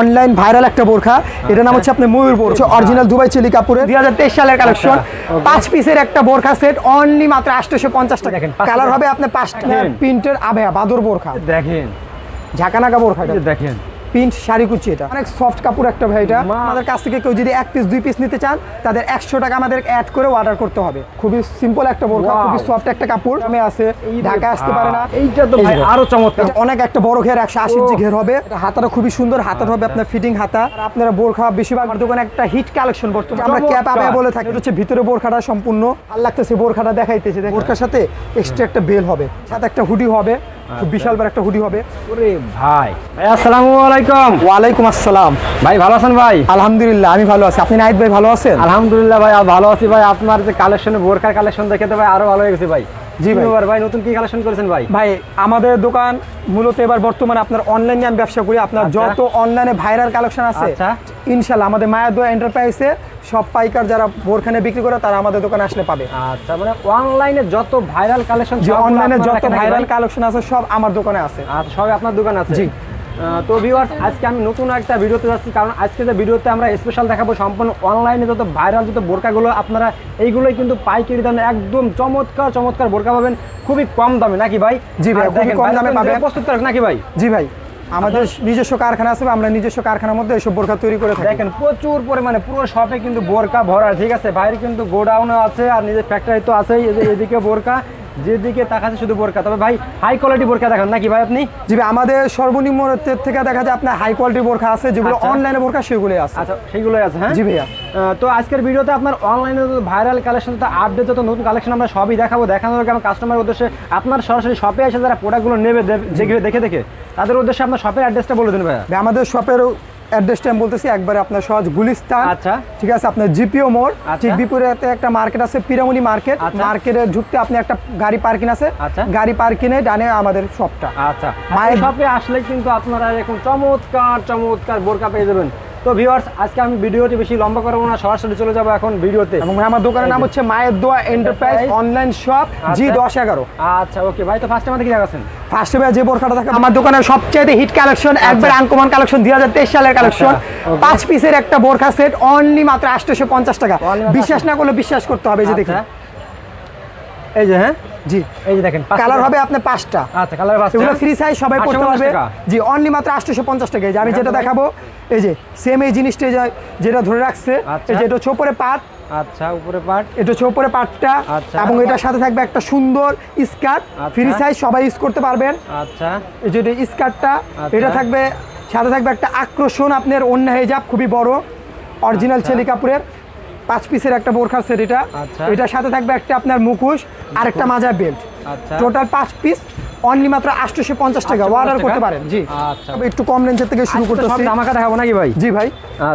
Online viral একটা বোরখা। এটার নাম হচ্ছে আপনি ময়ূর বোরখা অরিজিনাল দুবাই চিলি কাপুরের দুই হাজার তেইশ সালের কালেকশন পাঁচ পিসের একটা বোরখা সেট অনলি মাত্র আটশোশো পঞ্চাশ টাকা। দেখেন, কালার হবে আপনার পাঁচটা প্রিন্টের আবেয়া বাদর বোরখা। দেখেন। ঝাঁকানাকা বোরখা এটা। দেখেন। প্রিন্ট শাড়ি কুচি এটা। অনেক সফট কাপড় একটা ভাই এটা। আমাদের কাছ থেকে কেউ যদি এক পিস দুই পিস নিতে চান তাদের একশো টাকা আমাদের অ্যাড করে অর্ডার করতে হবে। খুবই সিম্পল একটা বোরখা. খুবই সফট একটা কাপড়। আমি আছে ঢাকা আসতে পারে না। এইটা তো ভাই আরও চমৎকার। অনেক একটা বড় ঘের একশো আশি ও। ইঞ্চি ঘের হবে। হাতাটা খুবই সুন্দর হাতার হবে আপনার ফিটিং হাতা। আর আপনারা বোরখা বেশিরভাগ দোকানে একটা হিট কালেকশন বর্তমানে। আমরা ক্যাপ আবে বলে থাকি। এটা হচ্ছে ভিতরে বোরখাটা সম্পূর্ণ। ভালো লাগতেছে বোরখাটা দেখাইতেছে। বোরখার সাথে? এক্সট্রা একটা বেল হবে। সাথে একটা হুডি হবে। বিশাল বড় একটা হুডি হবে। ওরে ভাই। ভাই আসসালামু আলাইকুম। ওয়ালাইকুম আসসালাম। ভাই ভালো আছেন ভাই? আলহামদুলিল্লাহ আমি ভালো আছি। আপনি নাইট ভাই ভালো আছেন? আলহামদুলিল্লাহ ভাই ভালো আছি ভাই। আপনার যে কালেকশন বোরকার কালেকশন দেখে তো ভাই আরও ভালো হয়ে গেছে ভাই। জি ভাই। ভাই নতুন কি কালেকশন করেছেন ভাই ভাই আমাদের দোকান মূলত এবার বর্তমানে আপনার অনলাইনে আমি ব্যবসা করি আপনার। যত অনলাইনে ভাইরাল কালেকশন আছে আচ্ছা। ইনশাল্লাহ আমাদের মায়াদোয়া এন্টারপ্রাইজে সব পাইকার যারা বোরখানে বিক্রি করে তারা আমাদের দোকানে আসলে পাবে আচ্ছা মানে অনলাইনে যত ভাইরাল কালেকশন অনলাইনে যত ভাইরাল কালেকশন আছে সব আমার দোকানে আছে আচ্ছা সব আপনার দোকান আছে জি। তো ভিউয়ার্স আজকে আমি নতুন একটা ভিডিওতে যাচ্ছি কারণ আজকে যে ভিডিওতে আমরা স্পেশাল দেখাবো সম্পূর্ণ অনলাইনে যত ভাইরাল যত বোরকাগুলো আপনারা এইগুলোই কিন্তু পাইকারি দামে একদম চমৎকার চমৎকার বোরকা পাবেন খুবই কম দামে নাকি ভাই? জি ভাই, দেখেন, কম দামে পাবেন। প্রস্তুত করেন নাকি ভাই? জি ভাই আমাদের নিজস্ব কারখানা আছে আমরা নিজস্ব কারখানার মধ্যে এসব বোরখা তৈরি করে থাকি। দেখেন প্রচুর পরিমাণে পুরো শপে কিন্তু বোরকা ভরা ঠিক আছে? বাইরে কিন্তু গোডাউনও আছে আর নিজের ফ্যাক্টরি তো আছেই এদিকে বোরকা। যেদিকে তাকাচ্ছে শুধু বোরকা। তবে ভাই হাই কোয়ালিটি বোরকা দেখান। নাকি ভাই আপনি? জি ভাই আমাদের সর্বনিম্ন থেকে দেখা যায় আপনার হাই কোয়ালিটি বোরখা আছে যেগুলো আচ্ছা। অনলাইনে বোরখা সেগুলোই আছে। আচ্ছা সেইগুলোই আছে হ্যাঁ? জি ভাইয়া। তো আজকের ভিডিওতে আপনার অনলাইনে ভাইরাল কালেকশন তো আপডেট যত নতুন কালেকশন আমরা সবই দেখাবো। দেখানোর আগে আমার কাস্টমার উদ্দেশ্যে আপনার সরাসরি শপে এসে যারা প্রোডাক্টগুলো নেবে দেখে দেখে তাদের উদ্দেশ্যে আপনার শপের অ্যাড্রেসটা বলে দিন ভাইয়া। ভাই, আমাদের শপের অ্যাড্রেসটা আমি বলতেছি একবারে আপনার সহজ গুলিস্তান। আচ্ছা। ঠিক আছে আপনার জিপিও মোড়। আচ্ছা। ঠিক বিপরীতে একটা মার্কেট আছে পিরামনি মার্কেট আচ্ছা। মার্কেটে ঢুকতে আপনি একটা গাড়ি পার্কিং আছে। গাড়ি গাড়ি পার্কিংয়ে ডানে আমাদের শপটা আচ্ছা। মায়ের শপে আসলে কিন্তু আপনারা এরকম চমৎকার চমৎকার বোরকা পেয়ে যাবেন। তো ভিউয়ার্স আজকে আমি ভিডিওটি বেশি লম্বা করব না সরাসরি চলে যাব এখন ভিডিওতে। এবং আমার দোকানের নাম হচ্ছে মায়ের দোয়া এন্টারপ্রাইজ অনলাইন শপ জি। দশ এগারো। আচ্ছা ওকে ভাই তো ফার্স্ট আমাদের কি দেখাচ্ছেন? ফার্স্টে ভাই যে বোরখাটা থাকে আমার দোকানের সবচেয়ে হিট কালেকশন একবার আনকমন কালেকশন দুই হাজার তেইশ সালের কালেকশন আচ্ছা, পাঁচ পিসের একটা বোরখা সেট অনলি মাত্র আটশোশো পঞ্চাশ টাকা। বিশ্বাস না করলে বিশ্বাস করতে হবে যে দেখুন। আচ্ছা। এই যে হ্যাঁ? জি। এই যে দেখেন কালার হবে আপনার পাঁচটা। আচ্ছা কালার পাঁচটা। এগুলো ফ্রি সাইজ সবাই পড়তে পারবে জি অনলি মাত্র আটশোশো পঞ্চাশ টাকা। এই যে আমি যেটা দেখাবো এই যে সেম এই জিনিসটা যেটা ধরে রাখছে আচ্ছা। এই যে এটা হচ্ছে উপরে পাট। আচ্ছা উপরে পাট। এটা হচ্ছে উপরে পাটটা। আচ্ছা। এবং এটার সাথে থাকবে একটা সুন্দর স্কার্ট। ফ্রি সাইজ সবাই ইউজ করতে পারবেন। আচ্ছা। এই যে এটা স্কার্টটা আচ্ছা। এটা থাকবে সাথে থাকবে একটা আকর্ষণ আপনার অন্য হেজাব খুবই বড়। অরিজিনাল। ছেলি কাপড়ের পাঁচ পিসের একটা বোরখার সেট। এটা আচ্ছা। এটার সাথে থাকবে একটা আপনার মুখোশ আর একটা মাজা বেল্ট আচ্ছা। টোটাল পাঁচ পিস অনলি মাত্র আটশোশো পঞ্চাশ টাকা। 850 অর্ডার করতে পারেন জি। আচ্ছা। একটু কম রেঞ্জের থেকে শুরু আজকে তো সব ধামাকা দেখাবো নাকি ভাই? জি ভাই।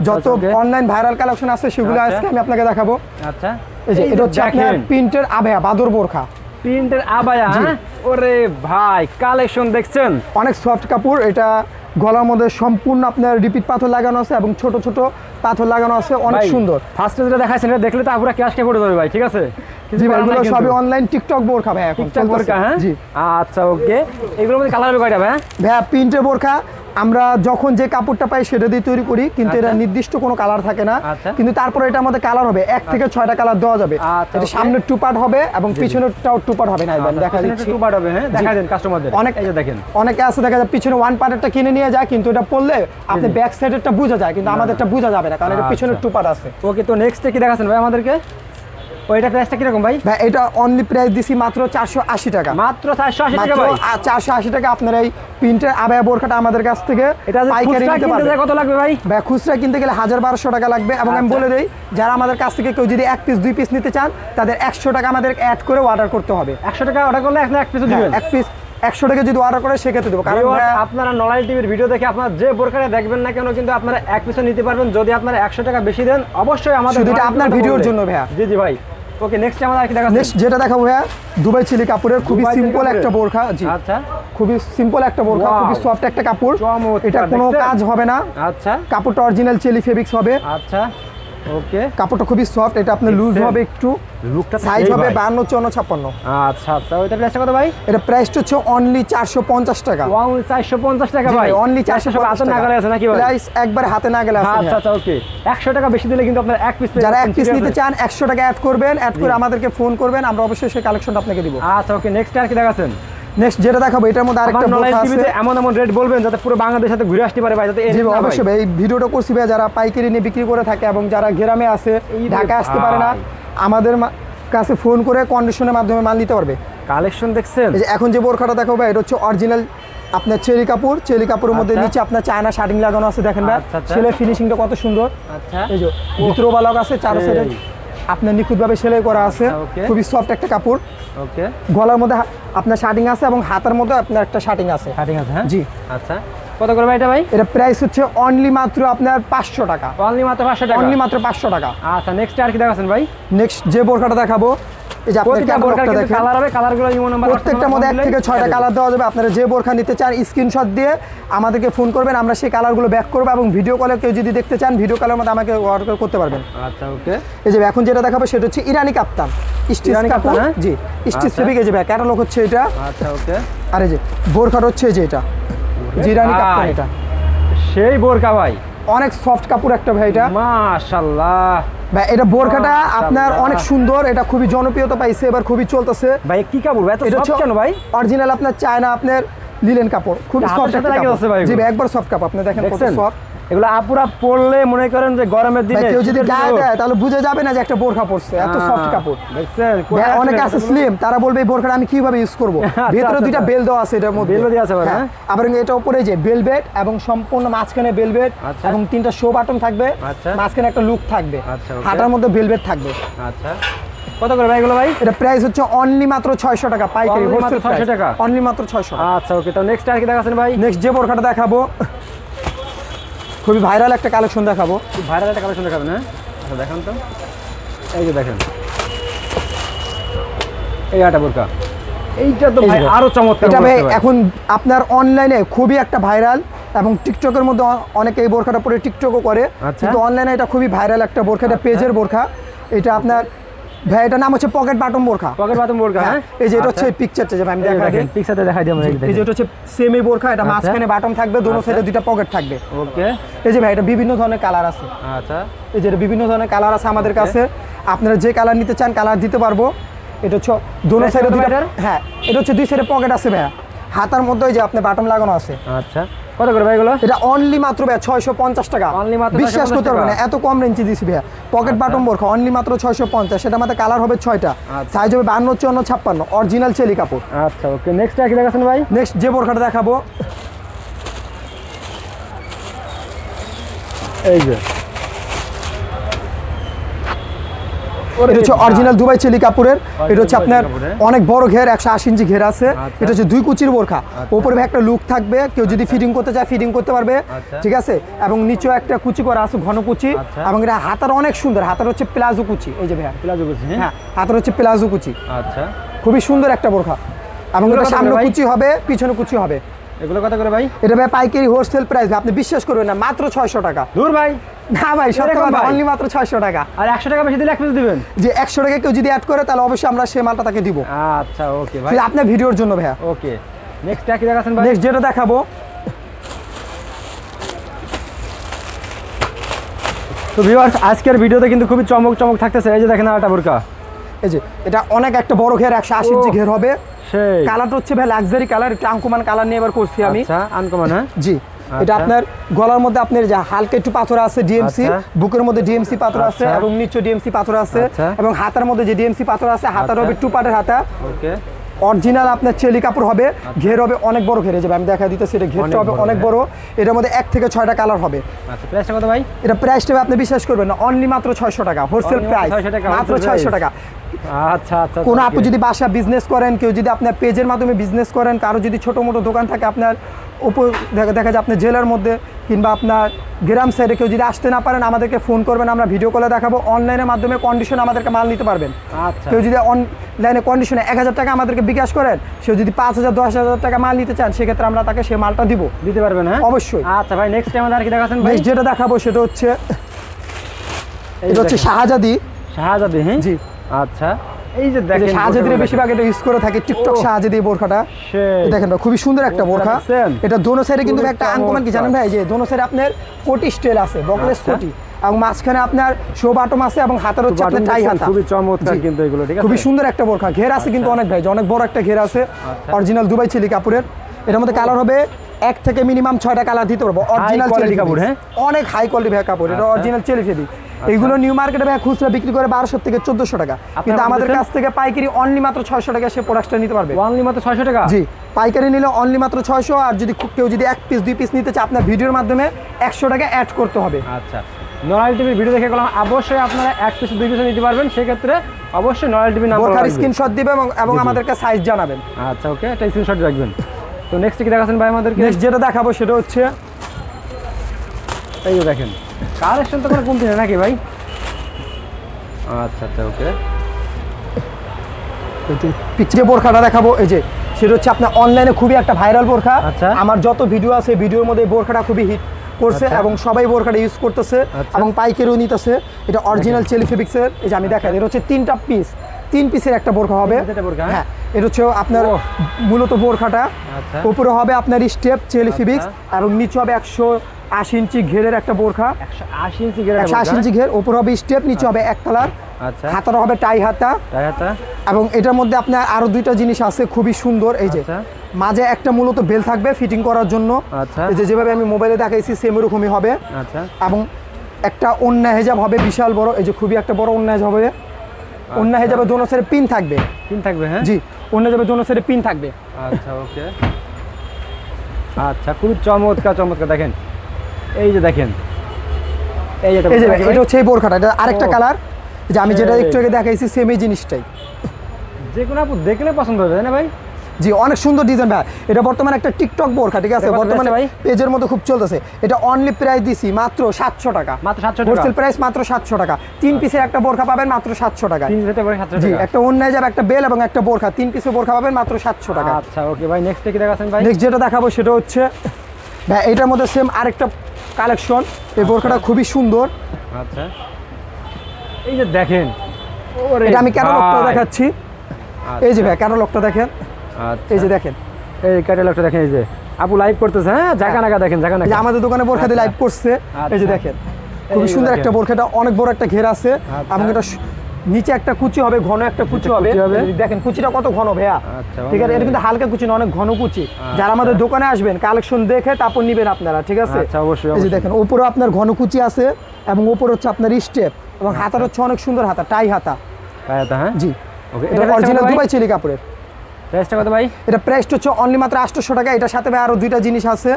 যত অনলাইন ভাইরাল কালেকশন আছে সেগুলো। আজকে আমি আপনাকে দেখাবো। আচ্ছা। এই যে এটা হচ্ছে আপনার প্রিন্টের আবেয়া বাদর বোরখা। প্রিন্টের আবায়া হ্যাঁ? ওরে ভাই কালেকশন দেখছেন? অনেক সফট কাপড় এটা গলার মধ্যে সম্পূর্ণ আপনার রিপিট পাথর লাগানো আছে এবং ছোট ছোট পাথর লাগানো আছে অনেক সুন্দর। ফার্স্টে যেটা দেখাচ্ছেন এটা দেখলে তো আপনারা ক্যাশ কে পড়ে যাবে ভাই ঠিক আছে? কিছু জি ভাই এগুলো সবই অনলাইন টিকটক বোরখা ভাই এখন ঠিকঠাক চলতেছে। হ্যাঁ? জি। আচ্ছা ওকে এগুলোর মধ্যে কালার হবে কয়টা ভাই? ভাইয়া প্রিন্টের বোরখা আমরা যখন যে কাপড়টা পাই সেটা দিয়ে তৈরি করি কিন্তু এটা আচ্ছা। নির্দিষ্ট কোনো কালার থাকে না। আচ্ছা। কিন্তু তারপরে এটা আমাদের কালার হবে। এক থেকে ছয়টা কালার দেওয়া যাবে। আচ্ছা, এটা সামনের টু পার্ট হবে এবং পিছনেরটাও টু পার্ট হবে না দেখা যাচ্ছে হবে হ্যাঁ? দেখা দেন কাস্টমারদের অনেক দেখেন। অনেকে আছে দেখা যায় পিছনে ওয়ান পার্টেরটা কিনে নিয়ে যায় কিন্তু এটা পড়লে আপনি ব্যাক সাইডেরটা বোঝা যায় কিন্তু আমাদেরটা বোঝা যাবে না কারণ এটা পিছনে আচ্ছা। টু পার্ট আছে। ওকে তো নেক্সট কি দেখাচ্ছেন ভাই আমাদেরকে? ওইটা প্রাইসটা কীরকম ভাই? ভাই এটা অনলি প্রাইস দিছি মাত্র চারশো আশি টাকা। মাত্র চারশো আশি টাকা ভাই। চারশো আশি টাকা আপনার এই প্রিন্টের আবায়া বোরখাটা আমাদের কাছ থেকে এটা পাইকারি নিতে পারবেন কত লাগবে ভাই? ভাই খুচরা কিনতে গেলে হাজার বারোশো টাকা লাগবে। এবং আমি আচ্ছা। বলে দিই যারা আমাদের কাছ থেকে কেউ যদি এক পিস দুই পিস নিতে চান তাদের একশো টাকা আমাদের অ্যাড করে অর্ডার করতে হবে। একশো টাকা অর্ডার করলে এক পিছু হ্যাঁ, দিবেন? এক পিস একশো টাকা যদি অর্ডার করে সেক্ষেত্রে দেবো। কারণ আপনারা নলাইল টিভির ভিডিও দেখে আপনারা যে বোরকাটা দেখবেন না কেন কিন্তু আপনারা এক পিছু নিতে পারবেন। যদি আপনারা একশো টাকা বেশি দেন অবশ্যই আমাদের আপনার ভিডিওর জন্য ভাইয়া। জি জি ভাই। ওকে নেক্সট আমরা আর কি দেখা নেক্সট যেটা দেখাবো ভাইয়া দুবাই চিলি কাপড়ের খুবই সিম্পল একটা বোরখা। জি। আচ্ছা। খুবই সিম্পল একটা বোরখা খুবই সফট একটা কাপড়। এটা কোনো কাজ হবে না। আচ্ছা। কাপড়টা অরিজিনাল চিলি ফেব্রিক্স হবে। আচ্ছা। ওকে কাপড়টা খুবই সফট এটা আপনার লুজ হবে একটু। লুকটা সাইজ হবে বান্ন চুয়ান্ন ছাপ্পান্ন। আচ্ছা আচ্ছা। ওইটা প্রাইসটা কত ভাই? এটা প্রাইসটা হচ্ছে অনলি চারশো পঞ্চাশ টাকা। ওয়ান চারশো পঞ্চাশ টাকা ভাই। অনলি চারশো চারশো হাতে নাগালে আছে নাকি ভাই? প্রাইস একবার হাতে না গেলে আছে আচ্ছা আচ্ছা ওকে একশো টাকা বেশি দিলে কিন্তু আপনার এক পিস যারা এক পিস নিতে চান একশো টাকা অ্যাড করবেন অ্যাড করে আমাদেরকে ফোন করবেন আমরা অবশ্যই সেই কালেকশনটা আপনাকে দিব। আচ্ছা ওকে নেক্সট আর কি দেখাচ্ছেন? নেক্সট যেটা দেখাবো এটার মধ্যে আরেকটা আছে। এমন এমন রেট বলবেন যাতে পুরো বাংলাদেশ সাথে ঘুরে আসতে পারে ভাই যাতে জি অবশ্যই ভাই এই ভিডিওটা করছি ভাই যারা পাইকারি নিয়ে বিক্রি করে থাকে এবং যারা গ্রামে আছে ঢাকা আসতে পারে না আমাদের কাছে ফোন করে কন্ডিশনের মাধ্যমে মাল নিতে পারবে। কালেকশন দেখছেন? এখন যে বোরখাটা দেখাবো ভাই এটা হচ্ছে অরিজিনাল আপনার চেরি কাপড়। চেরি কাপড়ের মধ্যে আচ্ছা। নিচে আপনার চায়না শার্টিং লাগানো আছে দেখেন ভাই। আচ্ছা, আচ্ছা। ছেলে ফিনিশিংটা কত সুন্দর। আচ্ছা। এই যে ভিতরে বালক আছে চারো সাইডে। আপনার নিখুঁতভাবে সেলাই করা আছে। খুবই সফট একটা কাপড়। ওকে গলার মধ্যে আপনার শার্টিং আছে এবং হাতের মধ্যে আপনার একটা শার্টিং আছে। শার্টিং আছে হ্যাঁ? জি। আচ্ছা। কত করে ভাই এটা ভাই? এটা প্রাইস হচ্ছে অনলি মাত্র আপনার পাঁচশো টাকা। অনলি মাত্র পাঁচশো টাকা? অনলি মাত্র পাঁচশো টাকা। আচ্ছা নেক্সট আর কি দেখাচ্ছেন ভাই? নেক্সট যে বোরখাটা দেখাবো এই যে আপনার দেখেন। কালার হবে কালারগুলো ইমো নাম্বার প্রত্যেকটার মধ্যে এক থেকে ছয়টা কালার দেওয়া যাবে আপনারা যে বোরখা নিতে চান স্ক্রিনশট দিয়ে আমাদেরকে ফোন করবেন আমরা সেই কালারগুলো ব্যাক করব এবং ভিডিও কলে কেউ যদি দেখতে চান ভিডিও কলের মধ্যে আমাকে অর্ডার করতে পারবেন। আচ্ছা ওকে এই যে এখন যেটা দেখাবো সেটা হচ্ছে ইরানি কাপ্তান। স্টিচ হ্যাঁ? জি স্টিচ আচ্ছা। এই যে ক্যাটালগ হচ্ছে এটা। আচ্ছা ওকে আর এই যে বোরখাটা হচ্ছে এই যে এটা। কাপ্তান এটা। সেই বোরকা ভাই। অনেক সফট কাপড় একটা ভাই এটা। মাশাআল্লাহ। ভাই এটা বোরখাটা আপনার অনেক সুন্দর এটা খুবই জনপ্রিয়তা পাইছে এবার খুবই চলতেছে। ভাই কি কাপড়? ভাই এত এটা সফট কেন ভাই? অরিজিনাল আপনার চায়না আপনার লিলেন কাপড় খুবই সফট একটা লাগে আছে ভাই জি ভাই একবার সফট কাপ আপনি দেখেন কত সফট এগুলো আপুরা পরলে মনে করেন যে গরমের দিনে কেউ যদি গায়ে দেয় তাহলে বুঝে যাবে না যে একটা বোরখা পরছে এত সফট কাপড় দেখছেন অনেকে আছে স্লিম তারা বলবে এই বোরখাটা আমি কীভাবে ইউজ করব আচ্ছা, ভেতরে আচ্ছা, দুইটা আচ্ছা। বেল দেওয়া আছে এটার মধ্যে বেলও দেওয়া আছে হ্যাঁ। হ্যাঁ? আবার এটা উপরে যে বেলভেট এবং সম্পূর্ণ মাঝখানে বেলভেট আচ্ছা। এবং তিনটা শো বাটন থাকবে আচ্ছা। মাঝখানে একটা লুক থাকবে আচ্ছা. হাতার মধ্যে বেলভেট থাকবে আচ্ছা কত করে ভাই এগুলো ভাই এটা প্রাইস হচ্ছে অনলি মাত্র ছয়শো টাকা পাইকারি মাত্র 600 টাকা? অনলি মাত্র ছয়শো আচ্ছা ওকে তো নেক্সট আর কি দেখাচ্ছেন ভাই নেক্সট যে বোরখাটা দেখাবো খুবই ভাইরাল একটা কালেকশন দেখাবো। ভাইরাল একটা কালেকশন দেখাবেন হ্যাঁ? আচ্ছা দেখান তো। এই যে দেখেন। এই আটা বোরকা। এইটা তো ভাই। আরও চমৎকার এটা ভাই এখন আপনার অনলাইনে খুবই একটা ভাইরাল এবং টিকটকের মধ্যে অনেকে এই বোরখাটা পরে টিকটকও করে। আচ্ছা। কিন্তু অনলাইনে এটা খুবই ভাইরাল একটা বোরখা এটা পেজের বোরখা। এটা আপনার ভাই এটার নাম হচ্ছে পকেট বাটন বোরখা। পকেট বাথরুম বোরকা হ্যাঁ এই যে এটা হচ্ছে পিকচারটা যে আমি দেখা পিকচারতে দেখাই দিই আমরা এই যে এটা হচ্ছে সেমি বোরখা এটা আচ্ছা। মাঝখানে বাটন থাকবে দোনো আচ্ছা। সাইডে দুইটা পকেট থাকবে। ওকে। এই যে ভাই এটা বিভিন্ন ধরনের কালার আছে। আচ্ছা। এই যে এটা বিভিন্ন ধরনের কালার আছে আমাদের কাছে। আপনারা যে কালার নিতে চান কালার দিতে পারব। এটা হচ্ছে দোনো সাইডে দুইটা হ্যাঁ এটা হচ্ছে দুই সাইডে পকেট আছে ভাইয়া। হাতার মধ্যে যে আপনার বাটন লাগানো আছে। আচ্ছা। কত করে ভাই এগুলো? এটা অনলি মাত্র ভাই ছয়শো পঞ্চাশ টাকা। অনলি মাত্র বিশ্বাস করতে পারবেন না এত কম রেঞ্জে দিছি ভাইয়া। পকেট আচ্ছা। বাটন বোরখা অনলি মাত্র ছয়শো পঞ্চাশ সেটা আমাদের কালার হবে ছয়টা। আচ্ছা। সাইজ হবে বান্ন চুয়ান্ন ছাপ্পান্ন অরিজিনাল চেলি কাপড়। আচ্ছা ওকে নেক্সট কি দেখাচ্ছেন ভাই? নেক্সট যে বোরখাটা দেখাবো। এই যে। এটা হচ্ছে অরিজিনাল দুবাই চেলি কাপড়ের এটা হচ্ছে আপনার অনেক বড় ঘের একশো আশি ইঞ্চি ঘের আছে। আচ্ছা। এটা হচ্ছে দুই কুচির বোরখা। উপরে ভাই একটা লুক থাকবে। কেউ যদি ফিটিং করতে চায় ফিটিং করতে পারবে। আচ্ছা। ঠিক আছে? এবং নিচেও একটা কুচি করা আছে ঘন কুচি। আচ্ছা। এবং এটা হাতার অনেক সুন্দর। হাতার হচ্ছে প্লাজো কুচি। এই যে ভাইয়া। প্লাজো করছি হ্যাঁ? হ্যাঁ হাতার হচ্ছে প্লাজো কুচি। আচ্ছা। খুবই সুন্দর একটা বোরখা। এবং এটা সামনে? কুচি হবে পিছনে কুচি হবে। এগুলো কত করে ভাই? এটা ভাই পাইকারি হোলসেল প্রাইস আপনি বিশ্বাস করবেন না মাত্র ছয়শো টাকা। দূর ভাই। না ভাই? অনলি মাত্র ছয়শো টাকা। আর একশো টাকা বেশি দিলে এক পিস দিবেন? যে একশো টাকা কেউ যদি অ্যাড করে তাহলে অবশ্যই আমরা সেই মালটা তাকে দিব। আচ্ছা ওকে ভাই। আপনার ভিডিওর জন্য ভাইয়া। ওকে নেক্সট কি ভাই? নেক্সট যেটা দেখাবো। তো ভিউয়ার্স আজকের ভিডিওতে কিন্তু খুবই চমক চমক থাকতেছে। এই যে দেখেন আটা বোরকা। এই যে এটা অনেক একটা বড় ঘের একশো আশি ইঞ্চি ও। ঘের হবে। সেই। কালারটা হচ্ছে ভাই লাক্সারি কালার আঙ্কুমান কালার নিয়ে এবার করছি আমি। আচ্ছা আনকমন হ্যাঁ? জি। এটা আচ্ছা। আপনার গলার মধ্যে আপনার যে হালকা একটু পাথর আছে ডিএমসি আচ্ছা। বুকের মধ্যে ডিএমসি পাথর আছে আচ্ছা। এবং নিচে ডিএমসি পাথর আছে। এবং হাতার মধ্যে যে ডিএমসি পাথর আছে হাতার। হবে টু পার্টের হাতা ওকে অরিজিনাল আপনার চেলি কাপড় হবে ঘের হবে অনেক বড় ঘেরে যাবে আমি দেখা দিতেছি এটা ঘেরটা হবে অনেক। বড় এটার মধ্যে এক থেকে ছয়টা কালার হবে প্রাইসটা কত ভাই এটা প্রাইসটা আপনি বিশ্বাস করবেন না অনলি মাত্র ছয়শো টাকা হোলসেল প্রাইস মাত্র ছয়শো টাকা আচ্ছা আচ্ছা কোনো okay. যদি বাসা বিজনেস করেন কেউ যদি আপনার পেজের মাধ্যমে বিজনেস করেন কারও যদি ছোটো মোটো দোকান থাকে আপনার উপর দেখা দেখা যায় আপনার জেলার মধ্যে কিংবা আপনার গ্রাম সাইডে কেউ যদি আসতে না পারেন আমাদেরকে ফোন করবেন আমরা ভিডিও কলে দেখাবো। অনলাইনের মাধ্যমে কন্ডিশন আমাদেরকে মাল নিতে পারবেন। আচ্ছা। কেউ যদি অনলাইনে কন্ডিশনে এক হাজার টাকা আমাদেরকে বিকাশ করেন সে যদি পাঁচ হাজার দশ হাজার টাকা মাল নিতে চান সেক্ষেত্রে আমরা তাকে সেই মালটা দিব। দিতে পারবেন হ্যাঁ? অবশ্যই। আচ্ছা ভাই নেক্সট টাইম আর কি দেখাচ্ছেন ভাই? নেক্সট যেটা দেখাবো সেটা হচ্ছে এটা হচ্ছে। শাহজাদি। শাহজাদি হ্যাঁ? জি। আচ্ছা। এই যে দেখেন শাহজাদির বেশিরভাগ এটা ইউজ করে থাকে টিকটক। শাহজাদি বোরখাটা। দেখেন খুবই সুন্দর একটা বোরখা। এটা দোনো সাইডে কিন্তু একটা আনকমন কি জানেন ভাই? যে দোনো সাইডে আপনার কোটি স্টেল আছে বকলেস আচ্ছা। কোটি। এবং মাঝখানে আপনার শো বাটম আছে এবং হাতের হচ্ছে আপনার টাই হাতা খুবই চমৎকার কিন্তু এগুলো ঠিক আছে? খুবই সুন্দর একটা বোরখা। ঘের আছে কিন্তু অনেক ভাই অনেক বড় একটা ঘের আছে। আচ্ছা। অরিজিনাল দুবাই চিলি কাপড়ের। এটার মধ্যে কালার হবে এক থেকে মিনিমাম ছয়টা কালার দিতে পারব। অরিজিনাল কাপড়, হ্যাঁ? অনেক হাই কোয়ালিটি ভাই কাপড়। এটা আচ্ছা। অরিজিনাল চেলি ফেবি এইগুলো নিউ মার্কেটে ভাই খুচরা বিক্রি করে বারোশো থেকে চোদ্দশো টাকা। কিন্তু আমাদের কাছ থেকে পাইকারি অনলি মাত্র ছয়শো টাকা সে প্রোডাক্টটা নিতে পারবে। অনলি মাত্র ছয়শো টাকা? জি পাইকারি নিলে অনলি মাত্র ছয়শো আর যদি কেউ যদি এক পিস দুই পিস নিতে চায় আপনার ভিডিওর মাধ্যমে একশো টাকা অ্যাড করতে হবে। আচ্ছা। নরাল টিভির ভিডিও দেখে গেলাম অবশ্যই আপনারা এক পিস দুই পিস নিতে পারবেন। সেক্ষেত্রে অবশ্যই নরাল টিভি নাম্বার। স্ক্রিনশট দিবে এবং। আমাদেরকে সাইজ জানাবেন। আচ্ছা ওকে একটা স্ক্রিনশট রাখবেন। তো নেক্সট কি দেখাচ্ছেন ভাই আমাদেরকে? নেক্সট যেটা দেখাবো সেটা হচ্ছে এই যে দেখেন। কালেকশন তো কোনো কমতি নেই নাকি ভাই আচ্ছা আচ্ছা ওকে যে বোরখাটা দেখাবো এই যে সেটা হচ্ছে আপনার অনলাইনে খুবই একটা ভাইরাল বোরখা আচ্ছা। আমার যত ভিডিও আছে ভিডিওর মধ্যে বোরখাটা খুবই হিট করছে আচ্ছা। এবং সবাই বোরখাটা ইউজ করতেছে আচ্ছা। এবং পাইকারিও নিতেছে এটা অরিজিনাল চেলি চেলিফেবিক্সের এই যে আমি দেখাই এটা হচ্ছে তিনটা পিস তিন পিসের একটা বোরখা হবে হ্যাঁ? হ্যাঁ এটা হচ্ছে আপনার মূলত বোরখাটা উপরে হবে আপনার স্টেপ চেলিফিবিক্স। এবং নিচে হবে একশো আশি ইঞ্চি ঘেরের একটা বোরখা। আশি ইঞ্চি গেড়ে একশো আশি ইঞ্চি ঘের উপরে হবে স্টেপ নিচে হবে এক কালার আচ্ছা। হাতাটা হবে টাই হাতা। এবং এটার মধ্যে আপনার আরও দুইটা জিনিস আছে খুবই সুন্দর। এই যে আচ্ছা। মাঝে একটা মূলত বেল থাকবে ফিটিং করার জন্য। আচ্ছা। যে যেভাবে আমি মোবাইলে দেখাইছি সেম এরকমই হবে। আচ্ছা। এবং একটা অন্যা হেজাব হবে বিশাল বড়। এই যে খুবই একটা বড় অন্যা হেজাব হবে। অন্যা হেজাবে দোনো সাইডে পিন থাকবে। তিন থাকবে হ্যাঁ? জি অন্য যাবে দোনো সাইডে পিন থাকবে। আচ্ছা ওকে আচ্ছা খুব চমৎকার চমৎকার। দেখেন এই যে দেখেন। এই যে এটা হচ্ছে বোরখাটা এটা আরেকটা কালার যে আমি যেটা একটু আগে দেখাইছি সেম এই জিনিসটাই। যে কোনো আপু দেখলে পছন্দ হবে না ভাই? জি অনেক সুন্দর ডিজাইন ভাই। এটা বর্তমানে একটা টিকটক বোরখা ঠিক আছে? বর্তমানে ভাই? পেজের মধ্যে খুব চলতেছে। এটা অনলি প্রাইস দিছি মাত্র সাতশো টাকা। মাত্র 700 টাকা? হোলসেল প্রাইস মাত্র সাতশো টাকা। তিন পিসের একটা বোরখা পাবেন মাত্র সাতশো টাকা। জি একটা অন্যায় যাবে একটা বেল এবং একটা বোরখা। তিন পিসের বোরখা পাবেন মাত্র সাতশো টাকা। আচ্ছা ওকে ভাই নেক্সট কি দেখাচ্ছেন ভাই? নেক্সট যেটা দেখাবো সেটা হচ্ছে ভাই এটার মধ্যে সেম আরেকটা কালেকশন। এই বোরখাটা খুবই সুন্দর। আচ্ছা। এই যে দেখেন এটা আমি ক্যাটালগটা লোকটা দেখাচ্ছি। এই যে ভাই ক্যাটালগটা দেখেন। আচ্ছা। এই যে দেখেন। এই ক্যাটালগটা দেখেন এই যে। আপু লাইভ করতেছে হ্যাঁ? জায়গা নাগা দেখেন জায়গা নাগা। আমাদের দোকানে বোরখা দিয়ে আচ্ছা। লাইভ করছে। এই যে আচ্ছা। দেখেন। খুবই সুন্দর একটা বোরখাটা অনেক বড় একটা ঘের আছে। আমাকে এটা নিচে একটা কুচি হবে ঘন একটা কুচি হবে। দেখেন কুচিটা কত ঘন ভাইয়া। আচ্ছা, ঠিক আছে এটা কিন্তু হালকা কুচি না অনেক ঘন কুচি। যারা আমাদের দোকানে আসবেন কালেকশন দেখে তারপর নিবেন আপনারা ঠিক আছে? আচ্ছা, অবশ্যই। দেখেন উপরে আপনার ঘন কুচি আছে এবং উপরে হচ্ছে আপনার স্টেপ এবং হাতার হচ্ছে অনেক সুন্দর হাতা টাই হাতা। তাই তো, হ্যাঁ? জি। ওকে এটা অরিজিনাল দুবাই চিলি কাপড়ের। প্রাইসটা কত ভাই? এটা প্রাইসটা হচ্ছে অনলি মাত্র আটশোশো টাকা এটার সাথে ভাই আরও দুইটা জিনিস আছে।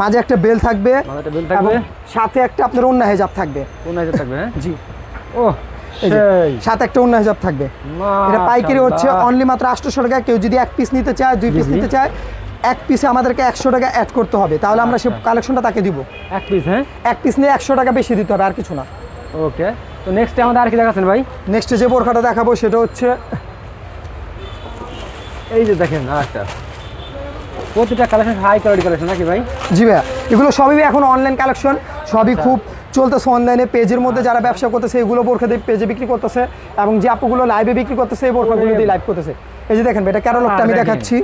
মাঝে একটা বেল থাকবে মাঝে একটা বেল থাকবে। এবং সাথে একটা আপনার অন্য হেজাব থাকবে। কোন হাজার থাকবে হ্যাঁ? জি। ও সাথে একটা অন্য হেজাব থাকবে। এটা পাইকারি হচ্ছে অনলি মাত্র আটশোশো টাকা। কেউ যদি এক পিস নিতে চায় দুই পিস নিতে চায় এক পিসে আমাদেরকে একশো টাকা অ্যাড করতে হবে। তাহলে আমরা সে আচ্ছা। কালেকশনটা তাকে দিব। এক পিস হ্যাঁ? এক পিস নিয়ে একশো টাকা বেশি দিতে হবে আর কিছু না। ওকে তো নেক্সট আমাদের আর কি দেখাচ্ছেন ভাই? নেক্সট যে বোরখাটা দেখাবো সেটা হচ্ছে এই যে দেখেন আচ্ছা প্রতিটা কালেকশন হাই কোয়ালিটি কালেকশন নাকি ভাই? জি ভাইয়া এগুলো সবই এখন অনলাইন কালেকশন সবই খুব চলতেছে অনলাইনে পেজের মধ্যে যারা ব্যবসা করতেছে এগুলো বোরখা দিয়ে পেজে বিক্রি করতেছে এবং যে আপুগুলো লাইভে বিক্রি করতেছে এই বোরখাগুলো দিয়ে লাইভ করতেছে। এই যে দেখেন এটা ক্যাটালগটা আমি দেখাচ্ছি।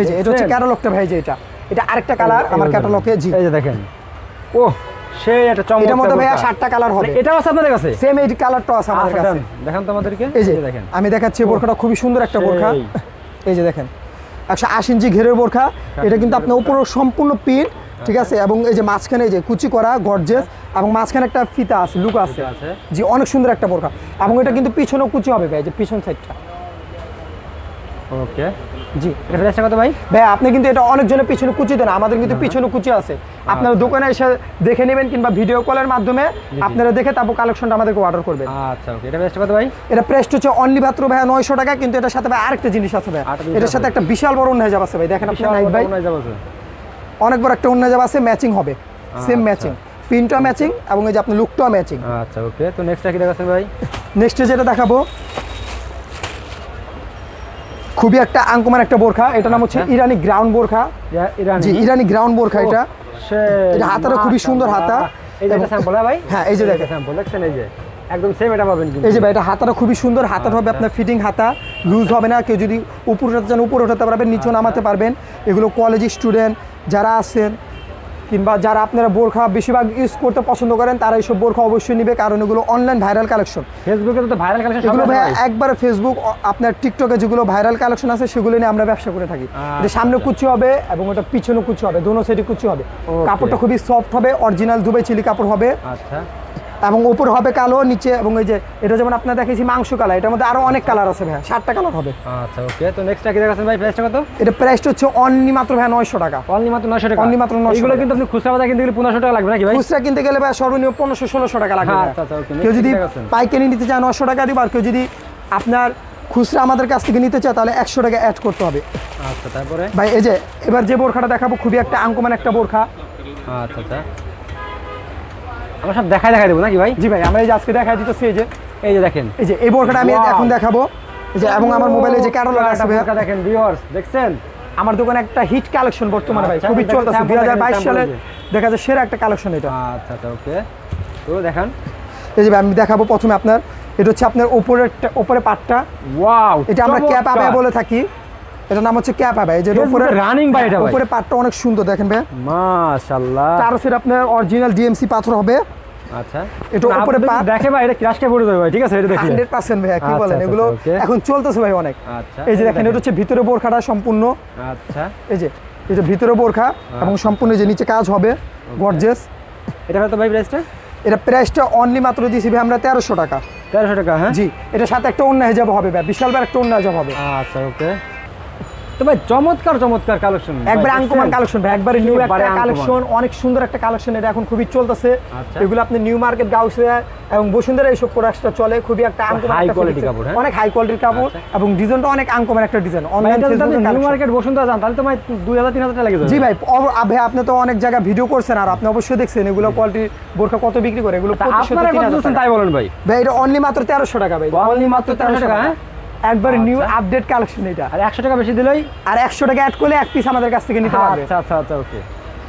এই যে এটা হচ্ছে? ক্যাটালগটা ভাই যে এটা। এটা আরেকটা কালার আমার ক্যাটালগে জি। এই যে দেখেন। ও সেই একটা চমৎকার এটার মধ্যে ভাইয়া বোরকা। সাতটা কালার হবে। মানে এটাও আছে আপনাদের কাছে? সেম এই কালারটা আছে আচ্ছা, কাছে। দেন। তো আমাদেরকে। এই যে দেখেন। আমি দেখাচ্ছি বোরখাটা খুবই সুন্দর একটা বোরখা। এই যে দেখেন। একশো আশি ইঞ্চি ঘেরের বোরখা। এটা কিন্তু আপনার উপরে সম্পূর্ণ পিন ঠিক আছে? এবং এই যে মাঝখানে এই যে কুচি করা গর্জেস এবং মাঝখানে একটা ফিতা আছে লুক আছে। আছে। জি অনেক সুন্দর একটা বোরখা। এবং এটা কিন্তু পিছনেও কুচি হবে ভাই যে পিছন সাইডটা ওকে। জি। এটা প্রাইসটা কত ভাই? ভাই আপনি কিন্তু এটা অনেকজনের পিছনে কুচি দেন আমাদের কিন্তু পিছনে কুচি আছে। আপনারা দোকানে এসে দেখে নেবেন কিংবা ভিডিও কলের মাধ্যমে আপনারা দেখে তারপর কালেকশনটা আমাদেরকে অর্ডার করবেন। আচ্ছা ওকে। এটা প্রাইসটা কত ভাই? এটা প্রেস্ট হচ্ছে অনলি মাত্র ভাই নয়শো টাকা কিন্তু এটার সাথে ভাই আরেকটা জিনিস আছে ভাই। এটার সাথে একটা বিশাল বড় অন্য আছে ভাই দেখেন আপনি নাইট ভাই। অনেক বড় একটা অন্য হেজাব আছে ম্যাচিং হবে। সেম আচ্ছা। ম্যাচিং প্রিন্টটা ম্যাচিং এবং এই যে আপনার লুকটাও ম্যাচিং আচ্ছা ওকে তো নেক্সট কি দেখাচ্ছেন ভাই? নেক্সট যেটা দেখাবো খুবই একটা আঙ্কমান একটা বোরখা। এটা নাম হচ্ছে আচ্ছা। ইরানি গ্রাউন্ড বোরখা। ইরানি। জি ইরানি গ্রাউন্ড বোরখা এটা। এটা হাতাটা খুবই সুন্দর হাতা। এই যে স্যাম্পল ভাই? হ্যাঁ, এই যে দেখেন। স্যাম্পল দেখছেন? এই যে একদম সেম এটা পাবেন কিন্তু। এই যে ভাই এটা হাতাটা খুবই সুন্দর। হাতাটা হবে আপনার ফিটিং হাতা। লুজ হবে না। কেউ যদি উপর উঠাতে চান উপর উঠাতে পারবেন নিচে নামাতে পারবেন। এগুলো কলেজ স্টুডেন্ট যারা আছেন কিংবা যারা আপনারা বোরখা বেশিরভাগ ইউজ করতে পছন্দ করেন তারা এইসব বোরখা অবশ্যই নেবে কারণ এগুলো অনলাইন ভাইরাল কালেকশন ফেসবুকে তো ভাইরাল কালেকশন এগুলো ভাই একবার ফেসবুক আপনার টিকটকে যেগুলো ভাইরাল কালেকশন আছে সেগুলো নিয়ে আমরা ব্যবসা করে থাকি। যে সামনে কুচি হবে এবং ওটা পিছনে কুচি হবে দোনো সাইডে কুচি হবে। কাপড়টা খুবই সফট হবে অরিজিনাল দুবাই চিলি কাপড় হবে। আচ্ছা। এবং উপর হবে কালো নিচে এবং এই যে এটা যেমন আপনার দেখেছি মাংস কালার এটার মধ্যে আরও অনেক কালার আছে ভাই সাতটা কালার হবে। আচ্ছা ওকে তো নেক্সটটা কি দেখাচ্ছেন ভাই? প্রাইসটা কত? এটা প্রাইসটা হচ্ছে অনলি মাত্র ভাই নয়শো টাকা। অনলি মাত্র 900 টাকা? Only মাত্র 900 এগুলো কিন্তু আপনি খুচরা বাজার কিনতে গেলে 1500 টাকা লাগবে নাকি ভাই? খুচরা কিনতে গেলে ভাই সর্বনিম্ন পনেরোশো ষোলোশো টাকা লাগবে আচ্ছা, আচ্ছা, okay, কেউ যদি। পাইকারি নিতে চায় নশো টাকা দিব আর কেউ যদি আপনার খুচরা আমাদের কাছ থেকে নিতে চায় তাহলে একশো টাকা অ্যাড করতে হবে। আচ্ছা তারপরে? ভাই এই যে এবার যে বোরখাটা দেখাবো খুবই একটা আঙ্কমান একটা বোরখা। আচ্ছা আচ্ছা। আমরা সব দেখাই দেখাই দেবো নাকি ভাই? জি ভাই আমরা এই যে আজকে দেখা দিতেছি এই যে এই যে দেখেন। এই যে এই বোরখাটা আমি এখন দেখাবো। যে এবং আমার মোবাইলে যে ক্যাটালগ আছে বোরকা দেখেন ভিউয়ার্স দেখছেন? আমার দোকানে একটা হিট কালেকশন বর্তমানে ভাই আচ্ছা, খুবই চলতেছে। sample দুই হাজার বাইশ দেখেন, সালে দেখা যায় সেরা একটা কালেকশন এটা। আচ্ছা আচ্ছা ওকে তো দেখান। এই যে আমি দেখাবো প্রথমে আপনার। এটা হচ্ছে আপনার উপরের উপরে পাটটা। ওয়াও এটা আমরা ক্যাপ আবে বলে থাকি। এটার নাম হচ্ছে ক্যাপ আবে এই যে উপরে রানিং ভাই এটা উপরে পাটটা অনেক সুন্দর দেখেন ভাই। মাশাআল্লাহ চার সেট আপনার অরিজিনাল ডিএমসি পাথর হবে। আচ্ছা। এটা উপরে পা- দেখে ভাই এটা ক্রাশ খেয়ে পড়ে যাবে ভাই ঠিক আছে? এটা দেখলে হান্ড্রেড পার্সেন্ট ভাই কি বলেন? এগুলো এখন চলতেছে ভাই অনেক। আচ্ছা এই যে দেখেন এটা হচ্ছে ভিতরে বোরখাটা সম্পূর্ণ। আচ্ছা। এই যে এই ভিতরে বোরখা এবং সম্পূর্ণ যে নিচে কাজ হবে গর্জেস এটা কত ভাই প্রাইসটা এটা প্রাইসটা অনলি মাত্র দিয়েছি ভাই আমরা তেরোশো টাকা। তেরোশো টাকা হ্যাঁ? জি এটার সাথে একটা অন্য হেজাব হবে ভাই বিশাল বড় একটা অন্য হেজাব হবে। আচ্ছা ওকে তো ভাই চমৎকার চমৎকার কালেকশন একবার আঙ্কমান কালেকশন ভাই একবারে নিউ একটা কালেকশন অনেক সুন্দর একটা কালেকশন এটা এখন খুবই চলতেছে। আচ্ছা। এগুলো আপনি নিউ মার্কেট গাউসিয়া এবং বসুন্ধরা এইসব প্রোডাক্টটা চলে খুবই একটা আঙ্কমান high একটা কাপড়, হ্যাঁ? অনেক হাই কোয়ালিটির কাপড় আচ্ছা। এবং ডিজাইনটা অনেক আঙ্কমান একটা ডিজাইন অনলাইন এটা যদি আপনি নিউ মার্কেট বসুন্ধরা যান তাহলে তো ভাই দুই হাজার তিন হাজার টাকা লেগে জি ভাই ভাই আপনি তো অনেক জায়গায় ভিডিও করছেন আর আপনি অবশ্যই দেখছেন এগুলো কোয়ালিটির বোরখা কত বিক্রি করে এগুলো আপনারা কত 3000 দিচ্ছেন টাকা। তাই বলেন ভাই। ভাই এটা অনলি মাত্র তেরোশো টাকা ভাই। Only মাত্র 1300 টাকা, হ্যাঁ? একবারে নিউ। আপডেট কালেকশন এটা। আর একশো টাকা বেশি দিলেই? আর একশো টাকা অ্যাড করলে এক পিস আমাদের কাছ থেকে নিতে পারবে। আচ্ছা আচ্ছা আচ্ছা ওকে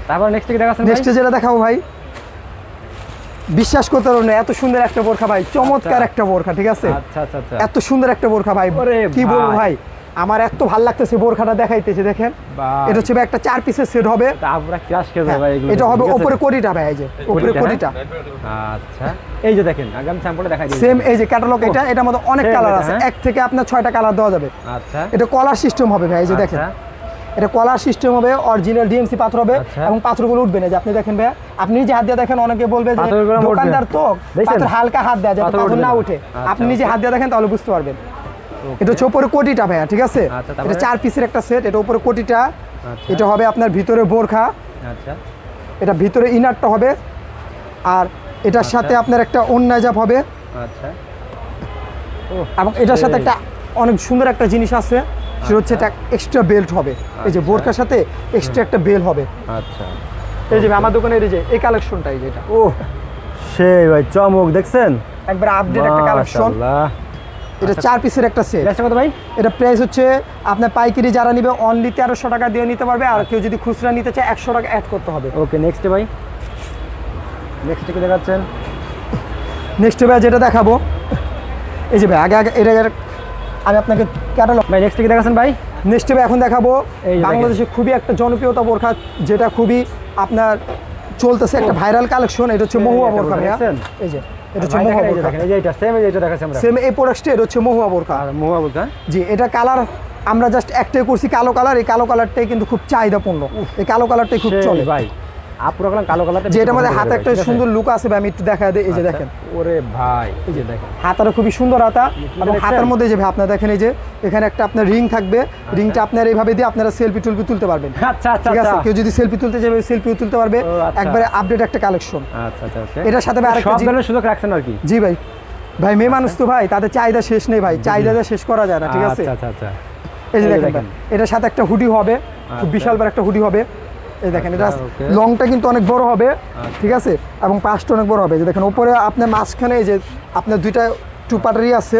তারপর নেক্সট থেকে দেখাচ্ছেন নেক্সট যেটা দেখাবো ভাই বিশ্বাস করতে পারো না এত সুন্দর একটা বোরখা ভাই চমৎকার আচ্ছা। একটা বোরখা ঠিক আছে? আচ্ছা আচ্ছা আচ্ছা। এত সুন্দর একটা বোরখা ভাই কি বলব ভাই। আমার এত ভালো লাগতেছে বোরখাটা দেখাইতেছে দেখেন। এটা হচ্ছে একটা চার পিসের সেট হবে। আপনারা ক্রাশ খেয়ে হ্যাঁ, এগুলো এটা হবে উপরে কোটিটা ভাই এই যে উপরে কোটিটা, হ্যাঁ? আচ্ছা এই যে দেখেন আগাম স্যাম্পলটা দেখাই দিই। সেম এই যে ক্যাটালগ এটা এটার মধ্যে অনেক কালার আছে। হ্যাঁ? এক থেকে আপনার ছয়টা কালার দেওয়া যাবে। আচ্ছা। এটা কলার সিস্টেম হবে ভাই এই যে দেখেন। আচ্ছা। এটা কলার সিস্টেম হবে অরিজিনাল ডিএমসি পাথর হবে আচ্ছা। এবং পাথরগুলো উঠবে না। যে আপনি দেখেন ভাই আপনি নিজে হাত দিয়ে দেখেন অনেকে বলবে যে দোকানদার তো পাথর হালকা হাত দেয় যাতে পাথর না। উঠে। আচ্ছা, আপনি নিজে হাত দিয়ে দেখেন তাহলে বুঝতে পারবেন। এটা হচ্ছে উপরে কোটিটা ভাইয়া ঠিক আছে? আচ্ছা, এটা চার পিসের একটা সেট এটা উপরে কোটিটা। আচ্ছা। এটা হবে আপনার ভিতরে বোরখা। আচ্ছা। এটা ভিতরে ইনারটা হবে। আর এটার আচ্ছা। সাথে আপনার একটা অন্যাজাব হবে। আচ্ছা। এবং এটার সাথে একটা অনেক সুন্দর একটা জিনিস আছে। সেটা হচ্ছে। একটা এক্সট্রা বেল্ট হবে। এই যে। বোরকার সাথে এক্সট্রা একটা বেল হবে। আচ্ছা। এই যে আমার দোকানের এই যে এই কালেকশনটাই যেটা ও সেই ভাই চমক দেখছেন? একবার আপডেট একটা কালেকশন এটা চার পিসের একটা সেট কত ভাই? এটা প্রাইস হচ্ছে আপনার পাইকারি যারা নিবে অনলি তেরোশো টাকা দিয়ে নিতে পারবে আর কেউ যদি খুচরা নিতে চায় একশো টাকা অ্যাড করতে হবে। ওকে নেক্সট ভাই। নেক্সট কি দেখাচ্ছেন? নেক্সট ভাই যেটা দেখাবো এই যে ভাই আগে আগে এটা আমি আপনাকে ক্যাটালগ ভাই নেক্সট কি দেখাচ্ছেন ভাই? নেক্সট ভাই এখন দেখাবো বাংলাদেশে খুবই একটা জনপ্রিয়তা বোরখা যেটা খুবই আপনার চলতেছে একটা ভাইরাল কালেকশন এটা হচ্ছে মহুয়া বোরখা ভাইয়া। এই যে। এটা হচ্ছে মহুয়া দেখেন, এই যে বোরখা। দেখেন এই যে এটা সেম এই যে দেখাচ্ছি আমরা। সেম এই প্রোডাক্টটা এটা হচ্ছে মহুয়া বোরখা। আর মোয়া বলতে জি এটা কালার আমরা জাস্ট একটাই করছি কালো কালার এই কালো কালারটাই কিন্তু খুব চাহিদাপূর্ণ। এই কালো কালারটাই খুব চলে। ভাই কালো মধ্যে হাতে একটা সুন্দর লুক আছে আমি একটু দেখা দিই এই যে দেখেন। ওরে ভাই এই যে দেখেন। হাতাটা খুবই সুন্দর হাতা এবং দেখছেন? মধ্যে যে আপনারা দেখেন এই যে এখানে একটা আপনার রিং থাকবে। রিংটা আপনার এইভাবে দিয়ে আপনারা সেলফি টুলফি তুলতে পারবেন। আচ্ছা আচ্ছা ঠিক আছে? আচ্ছা। কেউ যদি সেলফি তুলতে যাবে সেলফিও তুলতে পারবে। আচ্ছা। একবারে আপডেট একটা কালেকশন আচ্ছা আচ্ছা এটার সাথে আরেকটা সব সুযোগ রাখছেন আর কি? জি ভাই। ভাই মেয়ে মানুষ তো ভাই তাদের চাহিদা শেষ নেই ভাই। চাহিদাটা শেষ করা যায় না ঠিক আছে? আচ্ছা আচ্ছা আচ্ছা। এই যে দেখেন। এটার সাথে একটা হুডি হবে। খুব আচ্ছা। বিশাল বড় একটা হুডি হবে। এই দেখেন এটা আচ্ছা, লংটা কিন্তু অনেক বড় হবে আচ্ছা। ঠিক আছে? এবং পাঁচটা অনেক বড় হবে। যে দেখেন উপরে আপনার মাঝখানে এই যে আপনার দুইটা টু পার্টারই আছে।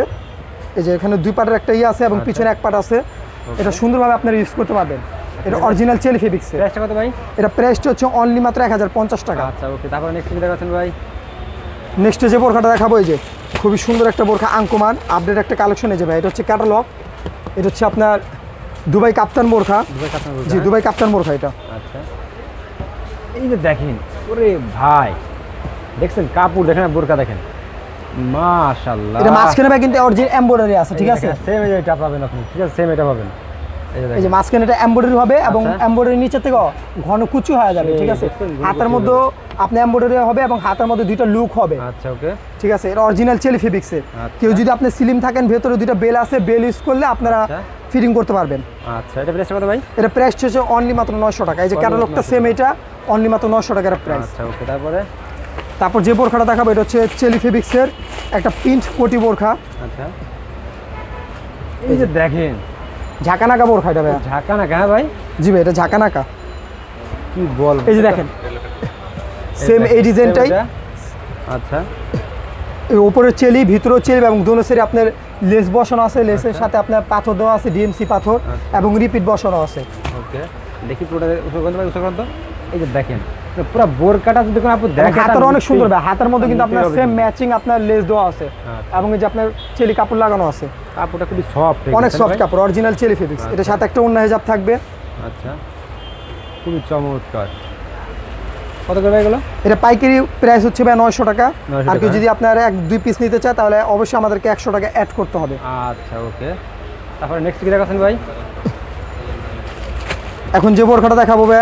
এই যে এখানে দুই পার্টের একটা ইয়ে আছে এবং আচ্ছা। পিছনে এক পার্ট আছে। এটা সুন্দরভাবে আপনারা ইউজ করতে পারবেন। এটা অরিজিনাল চেলি ফেব্রিক্সের প্রাইসটা কত ভাই? এটা প্রাইসটা হচ্ছে অনলি মাত্র এক হাজার পঞ্চাশ টাকা। আচ্ছা ওকে তারপরে নেক্সট কি দেখাচ্ছেন ভাই? নেক্সট যে বোরখাটা দেখাবো এই যে খুবই সুন্দর একটা বোরখা আঙ্কুমান। আপডেট একটা কালেকশন এই যে ভাই এটা হচ্ছে ক্যাটালগ এটা হচ্ছে আপনার দুবাই কাপ্তান বোরখা। জি দুবাই কাপ্তান বোরখা এটা। আচ্ছা। এই যে দেখেন ওরে ভাই দেখছেন কাপড় দেখেন বোরকা দেখেন? মাশাআল্লাহ। এটা মাঝখানে ভাই কিন্তু অরিজিনাল এমব্রয়ডারি আছে ঠিক আছে? সেম এটা পাবেন আপনি ঠিক আছে সেম এটা পাবেন। এই যে এই যে দেখেন। মাঝখানে এটা এমব্রয়ডারি হবে এবং আচ্ছা। এমব্রয়ডারি নিচে থেকে ঘন কুচু হয়ে যাবে ঠিক আছে? হাতের মধ্যে আপনি এমব্রয়ডারি হবে এবং হাতের মধ্যে দুইটা লুক হবে। আচ্ছা ওকে। ঠিক আছে এটা অরিজিনাল চেলি ফেব্রিক্সের আচ্ছা। কেউ যদি আপনি স্লিম থাকেন ভেতরে দুইটা বেল আছে বেল ইউজ করলে আপনারা আচ্ছা। ফিটিং করতে পারবেন। আচ্ছা এটা প্রেসটা কত ভাই? এটা প্রাইস হচ্ছে অনলি মাত্র নয়শো টাকা। এই যে ক্যাটালগটা 900 সেম এটা অনলি মাত্র নয়শো টাকার প্রাইস আচ্ছা ওকে তারপরে? তারপর যে বোরখাটা দেখাবো এটা হচ্ছে চেলি ফেব্রিক্সের একটা পিঞ্চ কোটি বোরখা। আচ্ছা। এই যে দেখেন। ঝাঁকানাকা বোরখা এটা ভাই ঝাঁকা না হ্যাঁ ভাই? জি ভাই এটা ঝাঁকানাকা। কি বল এই যে দেখেন। সেম এই ডিজাইনটাই আচ্ছা। এই উপরের চেলি ভিতরেও চেলি এবং দোনো সাইডে আপনার লেস বসানো আছে লেসের সাথে আপনার পাথর দেওয়া আছে ডিএমসি পাথর আচ্ছা। এবং রিপিট বসানো আছে। ওকে দেখি পুরোটা উসরকান্ত ভাই উসরকান্ত এই যে দেখেন পুরো বোরকাটা যদি কোনো আপনি দেখেন হাতের অনেক সুন্দর ভাই হাতের মধ্যে কিন্তু আপনার সেম ম্যাচিং আপনার লেস দেওয়া আছে। আচ্ছা। এবং এই যে আপনার চেলি কাপড় লাগানো আছে। কাপড়টা খুবই সফট অনেক সফট কাপড় অরিজিনাল চেলি ফেব্রিক্স এটার সাথে একটা অন্য হেজাব থাকবে। আচ্ছা। খুবই চমৎকার। কত করে এগুলো? এটা পাইকারি প্রাইস হচ্ছে ভাই নয়শো টাকা। আর কেউ যদি আপনার এক দুই পিস নিতে চায় তাহলে অবশ্যই আমাদেরকে একশো টাকা অ্যাড করতে হবে। আচ্ছা ওকে তারপরে নেক্সট কি দেখাচ্ছেন ভাই? এখন যে বোরখাটা দেখাবো ভাই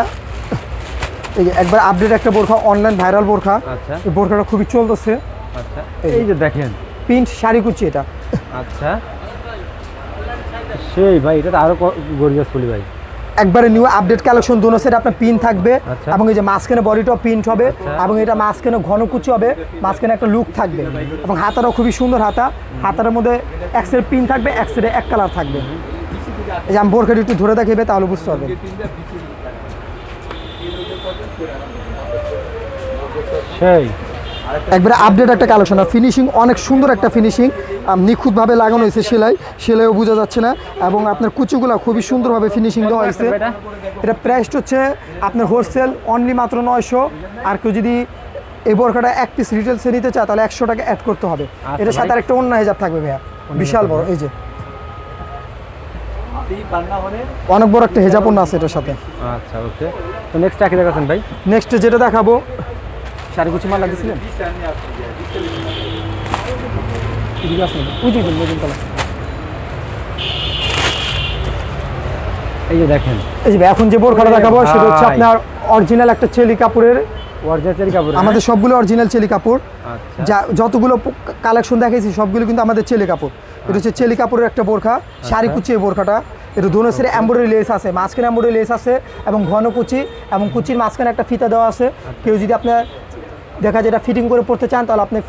এই যে একবার আপডেট একটা বোরখা অনলাইন ভাইরাল বোরখা। আচ্ছা। এই বোরখাটা খুবই চলতেছে। আচ্ছা। এই যে। দেখেন। পিঞ্চ শাড়ি কুচি এটা। আচ্ছা। সেই ভাই এটা তো আরও গরিয়াস ফুলি ভাই। একবারে নিউ আপডেট কালেকশন দোনো সেট আপনার পিন থাকবে আচ্ছা। এবং এই যে মাঝখানে বডিটাও প্রিন্ট হবে আচ্ছা। এবং এটা মাঝখানে ঘন কুচি হবে মাঝখানে একটা লুক থাকবে এবং হাতাটাও খুবই সুন্দর হাতা। হাতার মধ্যে এক পিন থাকবে এক এক কালার থাকবে। এই যে আমি বোরখাটি একটু ধরে দেখাবে তাহলে বুঝতে পারবেন। সেই। একবারে আপডেট একটা কালেকশন ফিনিশিং অনেক সুন্দর একটা ফিনিশিং নিখুঁতভাবে লাগানো হয়েছে সেলাই। সেলাইও বোঝা যাচ্ছে না। এবং আপনার কুচিগুলো খুবই সুন্দরভাবে ফিনিশিং দেওয়া হয়েছে। এটা? এটা প্রাইস হচ্ছে আপনার হোলসেল অনলি মাত্র নয়শো। আর কেউ যদি এই বোরখাটা এক পিস রিটেলসে নিতে চায় তাহলে একশো টাকা অ্যাড করতে হবে। আচ্ছা এটার সাথে। আরেকটা অন্য হেজাব থাকবে ভাইয়া। বিশাল বড় এই যে। অনেক বড় একটা হেজাব অন্য আছে এটার সাথে। আচ্ছা ওকে। তো নেক্সট কি দেখাচ্ছেন ভাই? নেক্সট যেটা দেখাবো শাড়ি কুচি মাল লাগিয়েছিলেন? এদিকে আসুন, ওই যে মেরুন কালার। এই যে দেখেন। এই যে এখন যে বোরখাটা দেখাবো সেটা হচ্ছে আপনার অরিজিনাল একটা চেলি কাপড়ের। হ্যাঁ? আমাদের সবগুলো অরিজিনাল চেলি কাপড়। আচ্ছা। যা যতগুলো কালেকশন দেখেছি সবগুলো কিন্তু আমাদের চেলি কাপড়। এটা হচ্ছে চেলি কাপড়ের একটা বোরখা শাড়ি কুচি এই বোরখাটা। এটা দোনো সাইডে এম্ব্রয়ডারি লেস আছে মাঝখানে এম্ব্রয়ডারি লেস আছে এবং ঘন কুচি এবং কুচির মাঝখানে একটা ফিতা দেওয়া আছে। কেউ যদি আপনার দেখা যেটা ফিটিং করে পড়তে চান তাহলে আপনি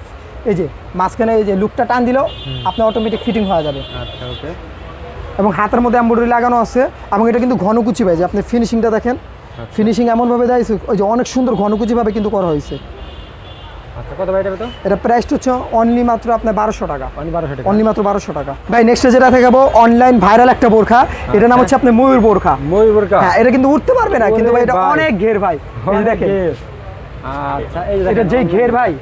এই যে মাঝখানে এই যে লুকটা টান দিলেও আপনার অটোমেটিক ফিটিং হয়ে যাবে। আচ্ছা ওকে। এবং হাতের মধ্যে এম্ব্রয়ডারি লাগানো আছে এবং এটা কিন্তু ঘন কুচি ভাই যে আপনি ফিনিশিংটা দেখেন ফিনিশিং এমনভাবে দেয়ছে ওই যে অনেক সুন্দর ঘন কুচিভাবে কিন্তু করা হয়েছে। আচ্ছা কত ভাই এটা এটা প্রাইসটা হচ্ছে অনলি মাত্র আপনার বারোশো টাকা। অনলি বারোশো টাকা। অনলি মাত্র বারোশো টাকা। ভাই নেক্সট যেটা দেখাবো অনলাইন ভাইরাল একটা বোরখা। এটার নাম হচ্ছে আপনার ময়ূর বোরখা। ময়ূর হ্যাঁ এটা কিন্তু উঠতে পারবে না কিন্তু ভাই এটা অনেক ঘের ভাই। দেখেন। আচ্ছা এটা যে ঘের। ভাই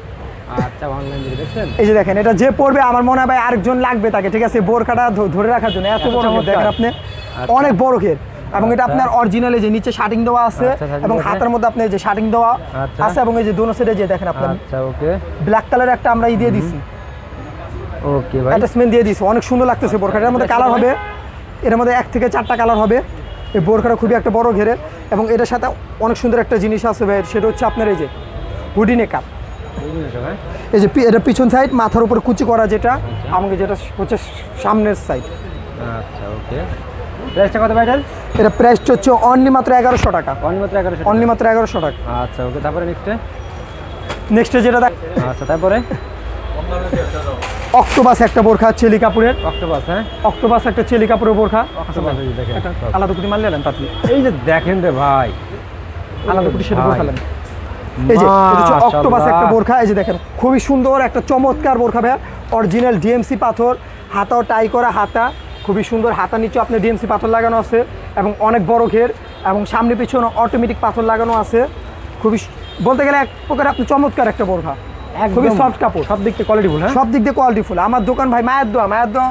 আচ্ছা অনলাইন দিয়ে দেখছেন? এই যে দেখেন এটা যে পড়বে আমার মনে হয় ভাই আরেকজন লাগবে তাকে ঠিক আছে? বোরখাটা ধরে রাখার জন্য এত বড় দেখেন আপনি? আচ্ছা। অনেক বড় ঘের এবং এটা আচ্ছা। আপনার অরিজিনালে যে নিচে শার্টিং দেওয়া আছে আচ্ছা, এবং। হাতের মধ্যে আপনি যে শার্টিং দেওয়া। আছে এবং এই যে দোনো সাইডে যে দেখেন আপনার আচ্ছা ওকে ব্ল্যাক কালার একটা আমরা ই দিয়ে দিছি। ওকে ভাই। অ্যাটাচমেন্ট দিয়ে দিছি অনেক সুন্দর লাগতেছে বোরখাটার মধ্যে কালার হবে এর মধ্যে এক থেকে চারটা কালার হবে। এই বোরখাটা খুবই একটা বড় ঘেরে এবং এটার সাথে অনেক সুন্দর একটা জিনিস আছে ভাই সেটা হচ্ছে আপনার এই যে হুডি নেকাপ এই যে এটা পিছন সাইড মাথার উপর কুচি করা যেটা আমাকে যেটা হচ্ছে সামনের সাইড আচ্ছা ওকে। প্রাইসটা কত ভাই এটার এটা প্রাইসটা হচ্ছে অনলি মাত্র এগারোশো টাকা। অনলি মাত্র এগারোশো অনলি মাত্র এগারোশো টাকা। আচ্ছা ওকে তারপরে নেক্সটে নেক্সটে যেটা দেখ আচ্ছা তারপরে? অক্টোপাস একটা বোরখা চেলি কাপড়ের অক্টোপাস হ্যাঁ? অক্টোপাস একটা চেলি কাপড়ের বোরখা। যে দেখেন আলাদা কুটি মারলে নেন তাড়াতাড়ি এই যে দেখেন রে ভাই। আলাদা কুটি সেটা ভাই। এই যে অক্টোপাস একটা বোরখা। এই যে দেখেন খুবই সুন্দর একটা চমৎকার বোরখা ভাইয়া। অরিজিনাল ডিএমসি পাথর হাতাও টাই করা হাতা। খুবই সুন্দর হাতা নিচে আপনার ডিএমসি পাথর লাগানো আছে এবং অনেক বড় ঘের এবং সামনে পিছনে অটোমেটিক পাথর লাগানো আছে। খুবই বলতে গেলে এক প্রকার আপনি চমৎকার একটা বোরখা। খুবই সফট কাপড়। সব দিক থেকে কোয়ালিটি ফুল হ্যাঁ? সব দিক দিয়ে কোয়ালিটি ফুল আমার দোকান ভাই মায়ের দোয়া মায়ের দোয়া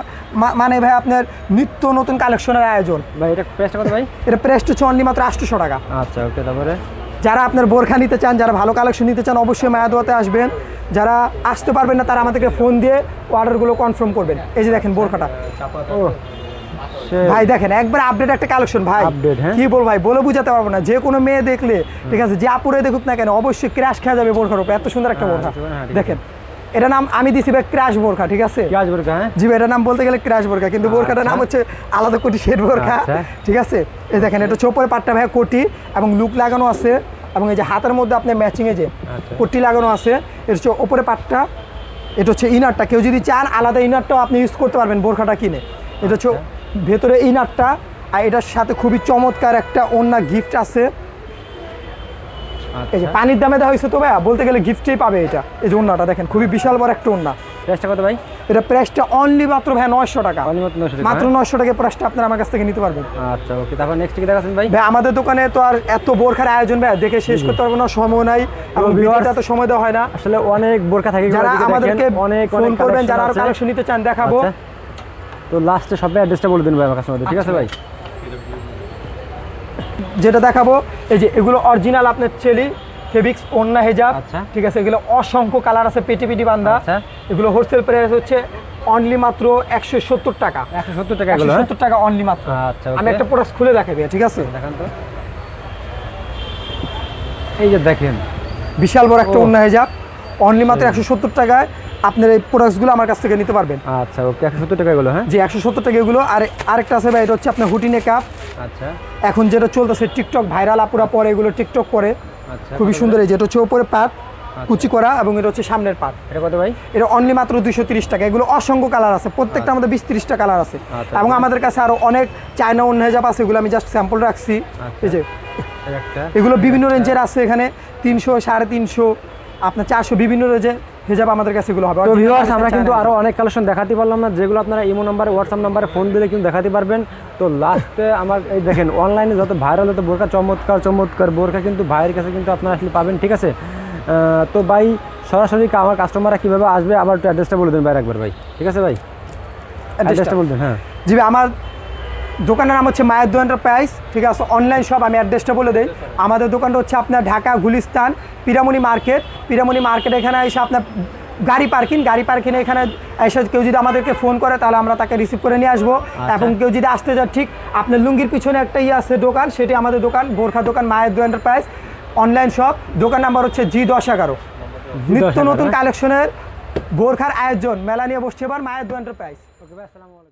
মানে ভাই আপনার নিত্য নতুন কালেকশনের আয়োজন। ভাই এটা প্রাইসটা কত ভাই? এটা প্রেস্ট হচ্ছে অনলি মাত্র আটশোশো টাকা। আচ্ছা ওকে তারপরে? যারা আপনার বোরখা নিতে চান যারা ভালো কালেকশন নিতে চান অবশ্যই মায়াদোয়াতে আসবেন। যারা আসতে পারবেন না তারা আমাদেরকে ফোন দিয়ে অর্ডারগুলো কনফার্ম করবেন। এই যে দেখেন বোরখাটা। ও ভাই দেখেন একবার আপডেট একটা কালেকশন ভাই। আপডেট হ্যাঁ? কি বল ভাই বলে বুঝাতে পারব না। যে কোনো মেয়ে দেখলে ঠিক আছে যে আপুরে দেখুক না কেন অবশ্যই ক্র্যাশ খেয়ে যাবে বোরখার উপর। এত সুন্দর একটা বোরখা। হ্যাঁ, ঠিক আছে। দেখেন এটা নাম আমি দিছি ভাই ক্র্যাশ বোরখা ঠিক আছে? কি আসবে বোরকা হ্যাঁ? জি ভাই এটার নাম বলতে গেলে ক্র্যাশ বোরখা কিন্তু বোরখাটার নাম হচ্ছে আলাদা কোটি শেড বোরখা আচ্ছা। ঠিক আছে? এই দেখেন এটা চোপের পাটটা ভাই কোটি এবং লুক লাগানো আছে এবং এই যে হাতের মধ্যে আপনার ম্যাচিংয়ে যে আচ্ছা। কোটি লাগানো আছে এটা হচ্ছে ওপরে পাটটা এটা হচ্ছে ইনারটা কেউ যদি চান আলাদা ইনারটাও আপনি ইউজ করতে পারবেন বোরখাটা কিনে। এটা হচ্ছে আচ্ছা। ভেতরে ইনারটা আর এটার সাথে খুবই চমৎকার একটা অন্য গিফট আছে। এই যে আচ্ছা। পানির দামে দেওয়া হয়েছে তো ভাইয়া বলতে গেলে গিফটেই পাবে এটা। এই যে ওন্নাটা দেখেন খুবই বিশাল বড় একটা ওন্না প্রাইসটা কত ভাই? এটা প্রাইসটা অনলি মাত্র ভাই নয়শো টাকা। মাত্র 900 টাকা, মাত্র হ্যাঁ? নয়শো টাকা প্রাইসটা আপনারা আমার কাছ থেকে নিতে পারবেন। আচ্ছা ওকে তারপর নেক্সট কি দেখাচ্ছেন ভাই? ভাই আমাদের দোকানে তো আর এত বোরখার আয়োজন ভাই দেখে শেষ করতে পারব না সময় নাই এবং ভিডিওটা তো সময় দেওয়া হয় না। আসলে অনেক বোরখা থাকে যারা আমাদেরকে অনেক ফোন করবেন যারা আরও। কালেকশন নিতে চান দেখাবো। আচ্ছা। তো লাস্টে শপের অ্যাড্রেসটা বলে দিন ভাই আমার কাছে ঠিক আছে ভাই? যেটা দেখাবো এই যে এগুলো অরিজিনাল আপনার চেলি ফেবিক্স ওন্না হেজাব। ঠিক আছে? এগুলো অসংখ্য কালার আছে পেটি পেটি বান্ধা আচ্ছা। এগুলো হোলসেল প্রাইস হচ্ছে অনলি মাত্র একশো সত্তর টাকা। একশো সত্তর টাকা একশো হ্যাঁ? সত্তর টাকা অনলি মাত্র। আচ্ছা আমি একটা প্রোডাক্ট খুলে দেখাবি ঠিক আছে? দেখান তো। এই যে দেখেন। বিশাল বড় একটা। অন্য হেজাব অনলি মাত্র একশো সত্তর টাকায়। আপনার এই প্রোডাক্টসগুলো আমার কাছ থেকে নিতে পারবেন। আচ্ছা ওকে একশো সত্তর টাকা এগুলো হ্যাঁ? যে একশো সত্তর টাকা এগুলো। আর আরেকটা আছে ভাই এটা হচ্ছে আপনার হুটিনে কাপ আচ্ছা। এখন যেটা চলতেছে টিকটক ভাইরাল আপুরা পরে এগুলো টিকটক করে। আচ্ছা খুবই সুন্দর এই যেটা হচ্ছে ওপরে পাত কুচি করা এবং এটা হচ্ছে সামনের পাত এটা কত ভাই? এটা অনলি মাত্র দুইশো তিরিশ টাকা। এগুলো অসংখ্য কালার আছে প্রত্যেকটা আমাদের বিশ তিরিশটা কালার আছে। আচ্ছা। এবং আমাদের কাছে আরও অনেক চায়না অন্য হেজাব আছে এগুলো আমি জাস্ট স্যাম্পল রাখছি। আচ্ছা। এই যে এগুলো বিভিন্ন রেঞ্জের আছে এখানে তিনশো সাড়ে তিনশো আপনার চারশো বিভিন্ন রেঞ্জের হেজাব আমাদের কাছে এগুলো হবে। তো ভিউয়ার্স আমরা কিন্তু আরও অনেক কালেকশন দেখাতে পারলাম না। যেগুলো আপনারা ইমো নাম্বারে হোয়াটসঅ্যাপ নাম্বারে ফোন দিলে কিন্তু দেখাতে পারবেন। তো লাস্টে আমার এই দেখেন অনলাইনে যত ভাইরাল যত বোরকা চমৎকার চমৎকার বোরকা কিন্তু ভাইয়ের কাছে কিন্তু আপনারা আসলে পাবেন ঠিক আছে? তো ভাই সরাসরি আমার কাস্টমাররা কীভাবে আসবে? আবার একটু অ্যাড্রেসটা বলে দেন ভাই একবার ভাই। ঠিক আছে ভাই? অ্যাড্রেসটা বলে দেন হ্যাঁ। জি ভাই, আমার দোকানের নাম হচ্ছে মায়ের দো এন্টারপ্রাইজ ঠিক আছে? অনলাইন শপ আমি অ্যাড্রেসটা বলে দিই। আমাদের দোকানটা হচ্ছে আপনার ঢাকা গুলিস্তান পিরামণি মার্কেট। পিরামণি মার্কেট এখানে এসে আপনার গাড়ি পার্কিং গাড়ি পার্কিং এখানে এসে কেউ যদি আমাদেরকে ফোন করে তাহলে আমরা তাকে রিসিভ করে নিয়ে আসব। এবং কেউ যদি আসতে যায় ঠিক আপনার লুঙ্গির পিছনে একটা ইয়ে আছে দোকান সেটি আমাদের দোকান বোরখা দোকান মায়ের দো এন্টারপ্রাইজ অনলাইন শপ দোকান নাম্বার হচ্ছে জি দশ এগারো। নিত্য নতুন কালেকশনের বোরখার আয়োজন মেলা নিয়ে বসছে এবার মায়ের দো এন্টারপ্রাইজ ওকে আসসালামু